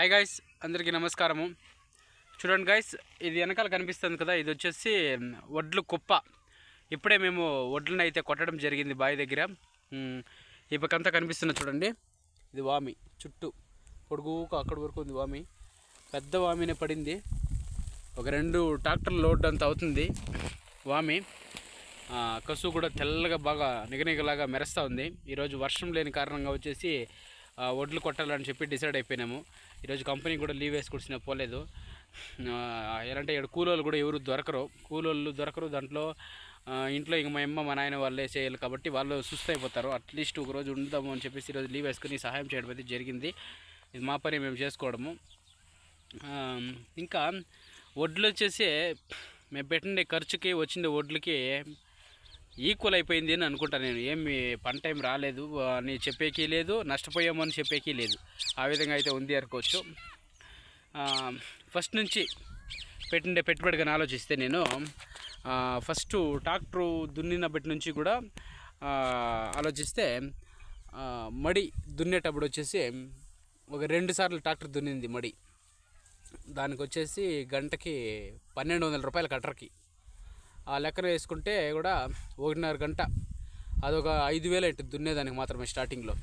Hi guys అందరికీ నమస్కారము. చూడండి గాయ్స్ ఇది వెనకాల కనిపిస్తుంది కదా ఇది వచ్చేసి వడ్లు కుప్ప. ఇప్పుడే మేము వడ్లను అయితే కొట్టడం జరిగింది బావి దగ్గర. ఇప్పకంతా ఈ పక్కంతా కనిపిస్తున్న చూడండి ఇది వామి చుట్టూ. పొడుగుకు అక్కడి వరకు ఉంది వామి. పెద్ద వామినే పడింది. ఒక రెండు ట్రాక్టర్ లోడ్ అంత అవుతుంది వామి. కసు కూడా తెల్లగా బాగా నిగనిగలాగా మెరుస్తూ ఉంది. ఈరోజు వర్షం లేని కారణంగా వచ్చేసి వడ్లు కొట్టాలని చెప్పి డిసైడ్ అయిపోయినాము. ఈరోజు కంపెనీ కూడా లీవ్ వేసుకొచ్చిన పోలేదు. ఎలాంటి ఇక్కడ కూలోళ్ళు కూడా ఎవరు దొరకరు. కూలోళ్ళు దొరకరు దాంట్లో ఇంట్లో ఇంక మా అమ్మ మా నాయన వాళ్ళే చేయాలి కాబట్టి వాళ్ళు సుస్థ అయిపోతారు. అట్లీస్ట్ ఒకరోజు ఉందాము అని చెప్పేసి ఈరోజు లీవ్ వేసుకుని సహాయం చేయడం అయితే జరిగింది. ఇది మా పని మేము చేసుకోవడము. ఇంకా వడ్లు వచ్చేసి మేము పెట్టిన ఖర్చుకి వచ్చిన వడ్లకి ఈక్వల్ అయిపోయింది అని అనుకుంటాను నేను. ఏమి పంట ఏం రాలేదు అని చెప్పేకి లేదు నష్టపోయామని అని చెప్పేకి లేదు. ఆ విధంగా అయితే ఉంది అనుకోవచ్చు. ఫస్ట్ నుంచి పెట్టిండే పెట్టుబడిగా ఆలోచిస్తే నేను ఫస్ట్ ట్రాక్టరు దున్నిన బట్టి నుంచి కూడా ఆలోచిస్తే మడి దున్నేటప్పుడు వచ్చేసి ఒక రెండు సార్లు ట్రాక్టర్ దున్నింది మడి. దానికి వచ్చేసి గంటకి పన్నెండు వందల రూపాయలు కట్టర్కి. ఆ లెక్కన వేసుకుంటే కూడా ఒకటిన్నర గంట అదొక ఐదు వేలు అయితే దున్నేదానికి మాత్రమే స్టార్టింగ్లో.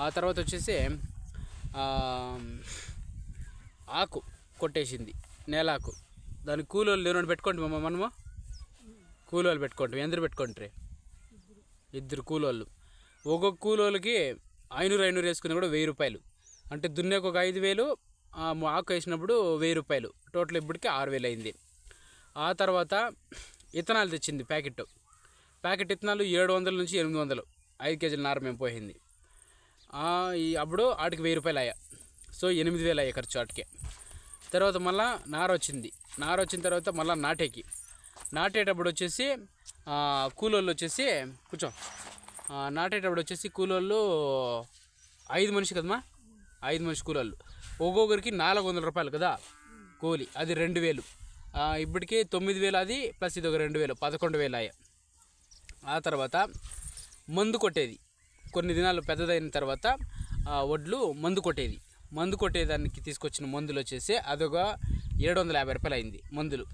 ఆ తర్వాత వచ్చేసి ఆకు కొట్టేసింది నేలాకు. దానికి కూలోళ్ళు లేనోడు పెట్టుకోండి మమ్మ మనము? కూలోళ్ళు పెట్టుకోండి ఎందరు పెట్టుకుంటారు? ఇద్దరు కూలోళ్ళు. ఒక్కొక్క కూలోళ్ళకి ఐనూరు ఐనూరు వేసుకుని కూడా వెయ్యి రూపాయలు. అంటే దున్నేకు ఒక ఐదు వేలు ఆకు వేసినప్పుడు వెయ్యి రూపాయలు. టోటల్ ఇప్పటికి ఆరు వేలు అయింది. ఆ తర్వాత ఇత్తనాలు తెచ్చింది ప్యాకెట్. ప్యాకెట్ ఇత్తనాలు ఏడు వందల నుంచి ఎనిమిది వందలు ఐదు కేజీల నార మేము పోయింది. ఈ అప్పుడు ఆటికి వెయ్యి రూపాయలు అయ్యా. సో ఎనిమిది వేలు అయ్యా ఖర్చు ఆటికే. తర్వాత మళ్ళా నార వచ్చింది. నార వచ్చిన తర్వాత మళ్ళీ నాటేకి. నాటేటప్పుడు వచ్చేసి కూలోళ్ళు వచ్చేసి కూర్చో. నాటేటప్పుడు వచ్చేసి కూలోళ్ళు ఐదు మనిషి కదమ్మా? ఐదు మనిషి కూలోళ్ళు. ఒక్కొక్కరికి నాలుగు వందల రూపాయలు కదా? కూలి. అది రెండు వేలు. ఇప్పటికి తొమ్మిది వేలు అది ప్లస్ ఇది ఒక రెండు వేలు పదకొండు వేలు అయ్యా ఆ తర్వాత మందు కొట్టేది. కొన్ని దినాలు పెద్దదైన తర్వాత ఆ, వడ్లు మందు కొట్టేది. మందు కొట్టేదానికి తీసుకొచ్చిన మందులు వచ్చేసి అదొక ఏడు వందల యాభై రూపాయలు అయింది మందులు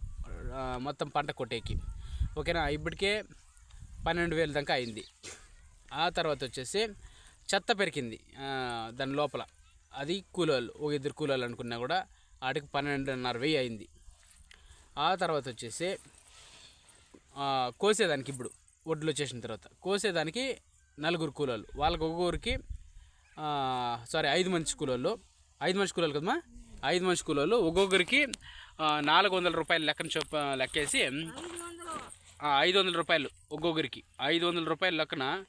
మొత్తం పంట కొట్టేకి. ఓకేనా? ఇప్పటికే పన్నెండు వేలు దాకా అయింది. ఆ తర్వాత వచ్చేసి చెత్త పెరికింది దాని లోపల. అది కూలోళ్ళు ఒక ఇద్దరు కూలోళ్ళు అనుకున్నా కూడా వాటికి పన్నెండున్నర వెయ్యి అయింది. ఆ తర్వాత వచ్చేసి కోసేదానికి ఇప్పుడు వడ్లు వచ్చేసిన తర్వాత. కోసేదానికి నలుగురు కూలోళ్ళు. వాళ్ళకి ఒక్కొక్కరికి సారీ ఐదు మంది కూలోళ్ళు. ఐదు మంది కూలోళ్ళు కదమ్మా? ఐదు మంది కూలోళ్ళు. ఒక్కొక్కరికి నాలుగు వందల రూపాయలు లెక్కన చొప్ప లెక్కేసి ఐదు వందల రూపాయలు ఒక్కొక్కరికి. ఐదు వందల రూపాయల లెక్కన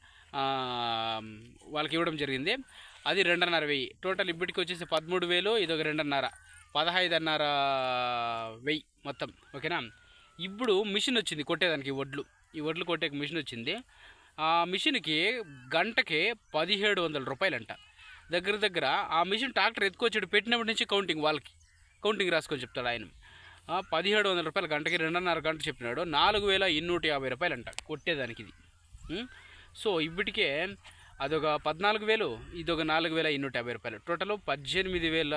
వాళ్ళకి ఇవ్వడం జరిగింది. అది రెండున్నర వెయ్యి. టోటల్ ఇప్పటికి వచ్చేసి పదమూడు వేలు ఇది ఒక రెండున్నర. పదహైదున్నర వెయ్యి మొత్తం ఓకేనా? ఇప్పుడు మిషన్ వచ్చింది కొట్టేదానికి వడ్లు ఈ వడ్లు కొట్టే మిషన్ వచ్చింది. ఆ మిషన్కి గంటకి పదిహేడు వందల రూపాయలంట. దగ్గర దగ్గర ఆ మిషన్ ట్రాక్టర్ ఎత్తుకొచ్చాడు పెట్టినప్పటి నుంచి కౌంటింగ్ వాళ్ళకి. కౌంటింగ్ రాసుకొని చెప్తాడు ఆయన. పదిహేడు వందల రూపాయలు గంటకి రెండున్నర గంట చెప్పినాడు. నాలుగు వేల ఇన్నూట యాభై రూపాయలు అంట కొట్టేదానికి ఇది. సో ఇప్పటికే అదొక పద్నాలుగు వేలు ఇదొక నాలుగు వేల ఇన్నూట యాభై రూపాయలు. టోటల్ పద్దెనిమిది వేల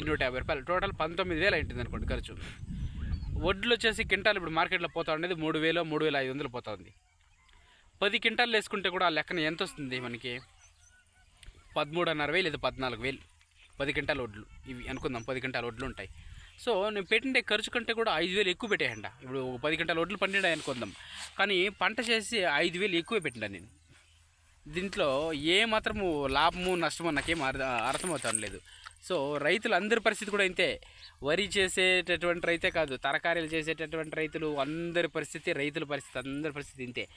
ఎన్నూట యాభై రూపాయలు. టోటల్ పంతొమ్మిది వేలు అయింటుంది అనుకోండి ఖర్చు. వడ్లు వచ్చేసి కింటాలు ఇప్పుడు మార్కెట్లో పోతా ఉండేది మూడు వేలు మూడు వేల ఐదు వందలు పోతా ఉంది. పది కింటాలు వేసుకుంటే కూడా ఆ లెక్కన ఎంత వస్తుంది మనకి? పదమూడున్నర వేలు లేదా పద్నాలుగు వేలు. పది కింటాల వడ్లు. ఇవి అనుకుందాం పది కింటాల వడ్లు ఉంటాయి. సో నేను పెట్టిండే ఖర్చు కంటే కూడా ఐదు వేలు ఎక్కువ పెట్టేయండి ఇప్పుడు పది క్వింటాల వడ్లు పండినాయి అనుకుందాం. కానీ పంట చేసి ఐదు వేలు ఎక్కువ పెట్టిండా నేను. దీంట్లో ఏ మాత్రము లాభము నష్టము నాకేం అర్థం అర్థమవుతాను లేదు సో రైతులు అందరి పరిస్థితి కూడా ఇంతే. వరి చేసేటటువంటి రైతే కాదు తరకారీలు చేసేటటువంటి రైతులు అందరి పరిస్థితి రైతుల పరిస్థితి అందరి పరిస్థితి ఇంతే.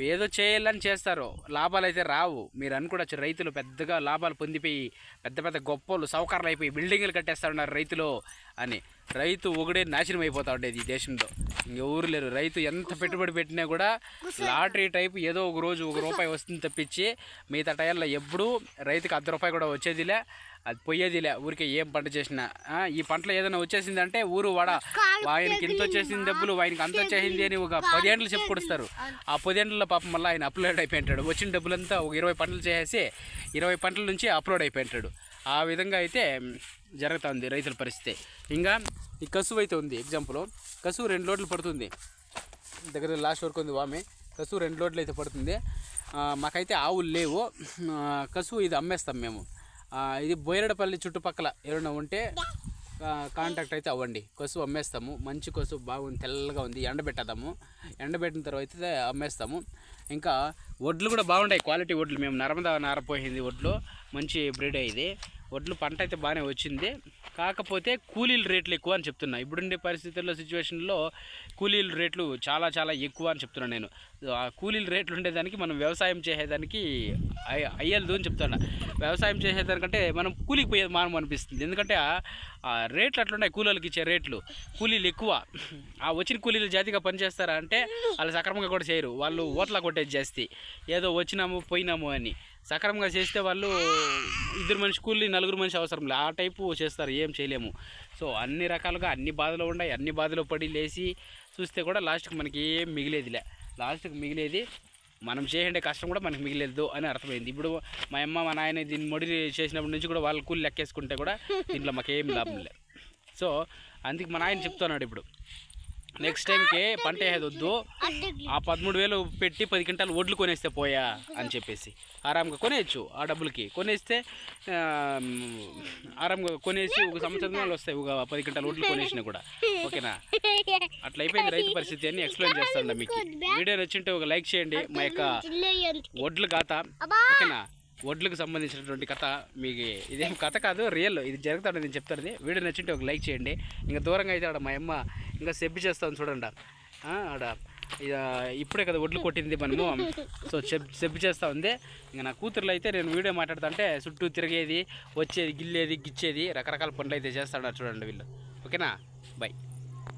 ఏదో చేయాలని చేస్తారు లాభాలు అయితే రావు. మీరు అనుకోవచ్చు రైతులు పెద్దగా లాభాలు పొందిపోయి పెద్ద పెద్ద గొప్పలు సౌకర్యాలు అయిపోయి బిల్డింగ్లు కట్టేస్తా ఉన్నారు రైతులు అని. రైతు ఒకడే నాశనం అయిపోతా ఉండేది ఈ దేశంలో. ఎవరు లేరు. రైతు ఎంత పెట్టుబడి పెట్టినా కూడా లాటరీ టైప్ ఏదో ఒక రోజు ఒక రూపాయి వస్తుంది తప్పించి మిగతా టైంలో ఎప్పుడూ రైతుకి అర్ధ రూపాయి కూడా వచ్చేదిలే. అది పోయేదిలే ఊరికే ఏం పంట చేసినా. ఈ పంటలో ఏదైనా వచ్చేసిందంటే ఊరు వాడ. ఆయనకి ఇంత వచ్చేసింది డబ్బులు ఆయనకి అంత వచ్చేసింది అని ఒక పదేండ్లు చెప్పుకొడుస్తారు ఆ పదేండ్లలో పాపం మళ్ళీ ఆయన అప్లోడ్ అయిపోయింటాడు. వచ్చిన డబ్బులంతా ఒక ఇరవై పంటలు చేసేసి ఇరవై పంటల నుంచి అప్లోడ్ అయిపోయింటాడు. ఆ విధంగా అయితే జరుగుతుంది రైతుల పరిస్థితి. ఇంకా ఈ కసువు అయితే ఉంది ఎగ్జాంపుల్ కసువు రెండు లోడ్లు పడుతుంది. దగ్గర లాస్ట్ వరకు ఉంది వామి. కసువు రెండు లోడ్లు అయితే పడుతుంది. మాకైతే ఆవులు లేవు. కసువు ఇది అమ్మేస్తాం మేము. ఇది బోయరడపల్లి చుట్టుపక్కల ఎవరైనా ఉంటే కాంటాక్ట్ అయితే అవ్వండి. కొసు అమ్మేస్తాము. మంచి కొసు బాగుంది తెల్లగా ఉంది ఎండబెట్టదాము. ఎండబెట్టిన తర్వాత అయితే అమ్మేస్తాము. ఇంకా వడ్లు కూడా బాగుంటాయి క్వాలిటీ వడ్లు. మేము నర్మదా నారపోయింది వడ్లు. మంచి బ్రీడ్ ఇది. వడ్లు పంట అయితే బాగానే వచ్చింది. కాకపోతే కూలీల రేట్లు ఎక్కువ అని చెప్తున్నా. ఇప్పుడుండే పరిస్థితుల్లో సిచ్యువేషన్లో కూలీల రేట్లు చాలా చాలా ఎక్కువ అని చెప్తున్నాను నేను. ఆ కూలీల రేట్లు ఉండేదానికి మనం వ్యవసాయం చేసేదానికి అయ్య- అయ్యలేదు అని చెప్తున్నా. వ్యవసాయం చేసేదానికంటే మనం కూలికి పోయేది మానం అనిపిస్తుంది. ఎందుకంటే ఆ- ఆ రేట్లు అట్లున్నాయి కూలీలకు ఇచ్చే రేట్లు. కూలీలు ఎక్కువ. ఆ వచ్చిన కూలీలు జాతిగా పనిచేస్తారా అంటే వాళ్ళు సక్రమంగా కూడా చేయరు. వాళ్ళు ఓట్ల కొట్టేది చేస్తే ఏదో వచ్చినాము పోయినాము అని. సక్రమంగా చేస్తే వాళ్ళు ఇద్దరు మనిషి కూలి నలుగురు మనిషి అవసరం లే. ఆ టైపు చేస్తారు ఏం చేయలేము. సో అన్ని రకాలుగా అన్ని బాధలు ఉన్నాయి. అన్ని బాధలు పడి లేచి చూస్తే కూడా లాస్ట్కి మనకి ఏం మిగిలేదిలే. లాస్ట్కి మిగిలేది మనం చేయండి కష్టం కూడా మనకి మిగిలేదు అని అర్థమైంది. ఇప్పుడు మా అమ్మ మా నాయన దీన్ని మొడి చేసినప్పటి నుంచి కూడా వాళ్ళు కూలి లెక్కేసుకుంటే కూడా దీంట్లో మాకేం లాభం లేదు సో అందుకే మా నాయన చెప్తున్నాడు ఇప్పుడు. నెక్స్ట్ టైంకి పంట వేసేది వద్దు ఆ పదమూడు వేలు పెట్టి పది క్వింటాలు వడ్లు కొనేస్తే పోయా అని చెప్పేసి. ఆరాంగా కొనేయచ్చు ఆ డబ్బులకి. కొనేస్తే ఆరాంగా కొనేసి ఒక సంవత్సరం వస్తాయి ఒక పది క్వింటాలు వడ్లు కొనేసినా కూడా. ఓకేనా? అట్లా అయిపోయింది రైతు పరిస్థితి అని ఎక్స్ప్లెయిన్ చేస్తాను మీకు. వీడియో నచ్చింటే ఒక లైక్ చేయండి. మా యొక్క ఒడ్లు కథ ఓకేనా? వడ్లకు సంబంధించినటువంటి కథ మీకు ఇదేం కథ కాదు రియల్. ఇది జరుగుతుంది నేను చెప్తాను వీడియో నచ్చింటే ఒక లైక్ చేయండి. ఇంకా దూరంగా అయితే ఆడ మా అమ్మ ఇంకా చెప్పి చేస్తాను చూడండి. ఆడ. ఇక ఇప్పుడే కదా ఒడ్లు కొట్టింది మనము. సో చెప్ చేస్తూ ఉంది. ఇంకా నా కూతురులో అయితే నేను వీడియో మాట్లాడుతుంటే చుట్టూ తిరిగేది వచ్చేది గిల్లేది గిచ్చేది రకరకాల పనులు అయితే చేస్తాడు చూడండి వీళ్ళు. ఓకేనా? బాయ్